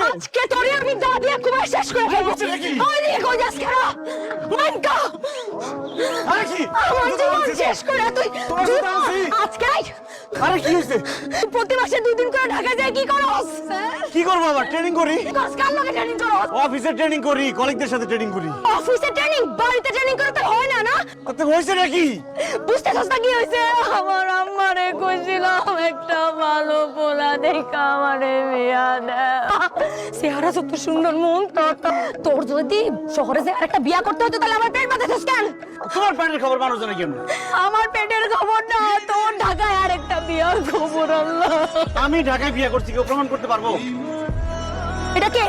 আমি দা দিয়ে কুমার শেষ করে ফেলব? ওই দিকে কই যাস কেন? মানকা আরে কি? আমার তোর জীবন বলছি যে- শেষ করে তুই। আজকে আই। আরে কি প্রতি মাসে দুই দিন করে ঢাকা যায় কি করস হ্যাঁ? কি করব আবার? ট্রেনিং করি? কি করস কার লগে ট্রেনিং করস অফিসে ট্রেনিং করি কলিগদের সাথে ট্রেনিং করি। অফিসে ট্রেনিং বাড়িতে ট্রেনিং করে তো হয় না না? তাতে হয়েছে নাকি? বুঝতেছস না কি হয়েছে? আমার আম্মারে কইছিলাম একটা ভালো পোলা দেখা আমারে বিয়া দে। চেহারা যত সুন্দর মন তত তোর যদি শহরে যে আরেকটা বিয়া করতে হতো তাহলে আমার পেট বাঁধাছিস কেন? তোমার পেটের খবর মানুষ জানে কেমন? আমার পেটের খবর না তোর ঢাকায় আরেকটা বিয়া খবর আল্লাহ আমি ঢাকায় বিয়ে করছি কেউ প্রমাণ করতে পারব? এটা কে?